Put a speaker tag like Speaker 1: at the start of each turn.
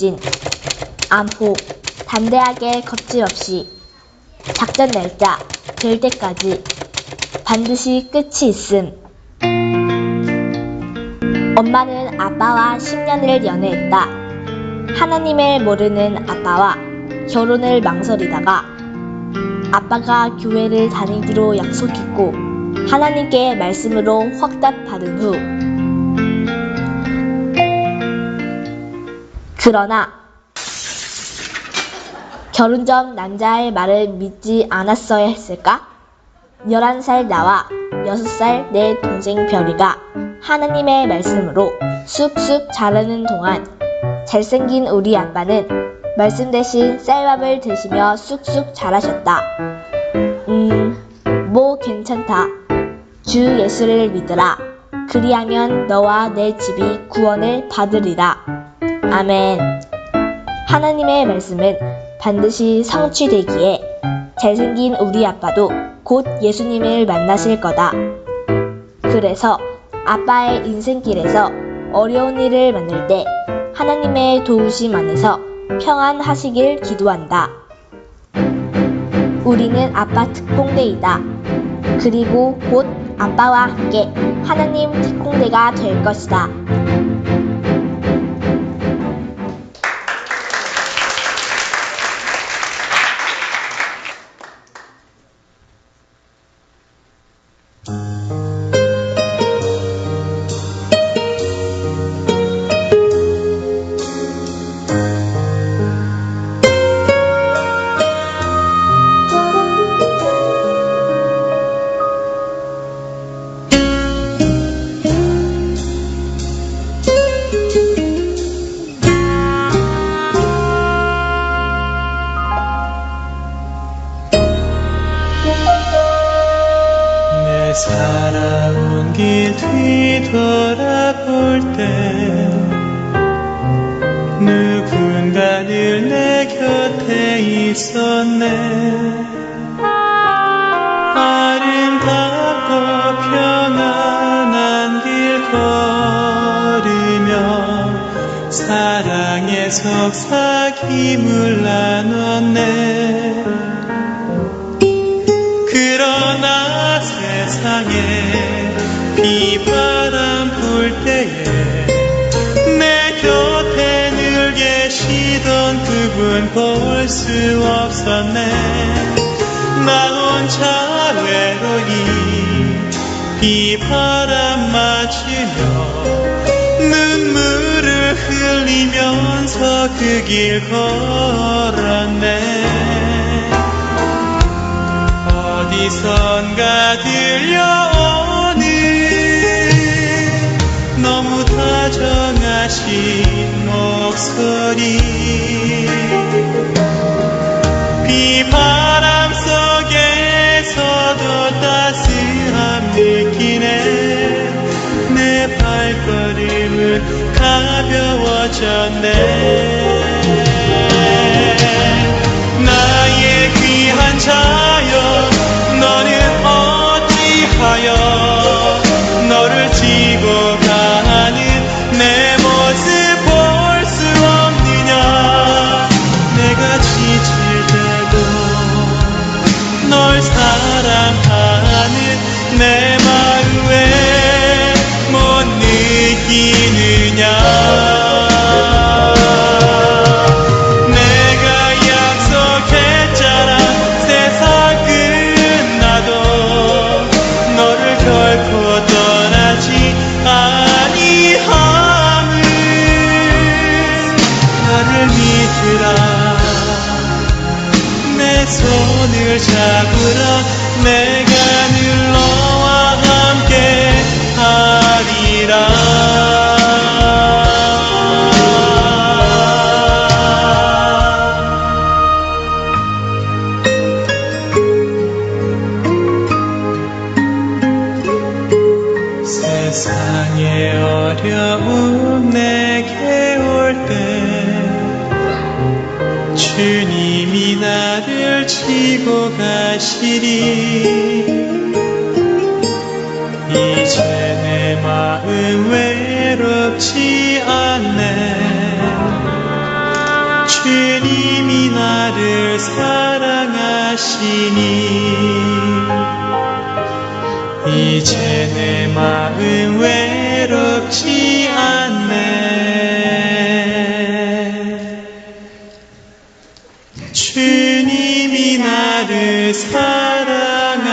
Speaker 1: 부르짖은 암호 담대하게 겁짐없이 작전 날짜 될 때까지 반드시 끝이 있음. 엄마는 아빠와 10년을 연애했다. 하나님을 모르는 아빠와 결혼을 망설이다가 아빠가 교회를 다니기로 약속했고 하나님께 말씀으로 확답 받은 후 그러나 결혼 전 남자의 말을 믿지 않았어야 했을까? 11살 나와 6살 내 동생 별이가 하나님의 말씀으로 쑥쑥 자라는 동안 잘생긴 우리 아빠는 말씀 대신 쌀밥을 드시며 쑥쑥 자라셨다. 음, 뭐 괜찮다. 주 예수를 믿으라. 그리하면 너와 내 집이 구원을 받으리라. 아멘. 하나님의 말씀은 반드시 성취되기에 잘생긴 우리 아빠도 곧 예수님을 만나실 거다. 그래서 아빠의 인생길에서 어려운 일을 만날 때 하나님의 도우심 안에서 평안하시길 기도한다. 우리는 아빠 특공대이다. 그리고 곧 아빠와 함께 하나님 특공대가 될 것이다.
Speaker 2: 뒤돌아볼 때 누군가 늘 내 곁에 있었네. 아름답고 평안한 길 걸으며 사랑의 속삭임을 나눴네. 그러나 세상에 그분 볼수 없었네. 나 혼자 외로이 비바람 맞으며 눈물을 흘리면서 그 길 걸었네. 어디선가 들려오는 너무 다정하신 목소리 발걸음은 가벼워졌네. 나의 귀한 자여 잡으라. 내가 늘 너와 함께 하리라. 세상의 어려움 내게 올 때 주님이 나를 지고 가시리. 이제 내 마음 외롭지 않네. 주님이 나를 사랑하시니. 이제 내 마음 외롭지 사랑하시니.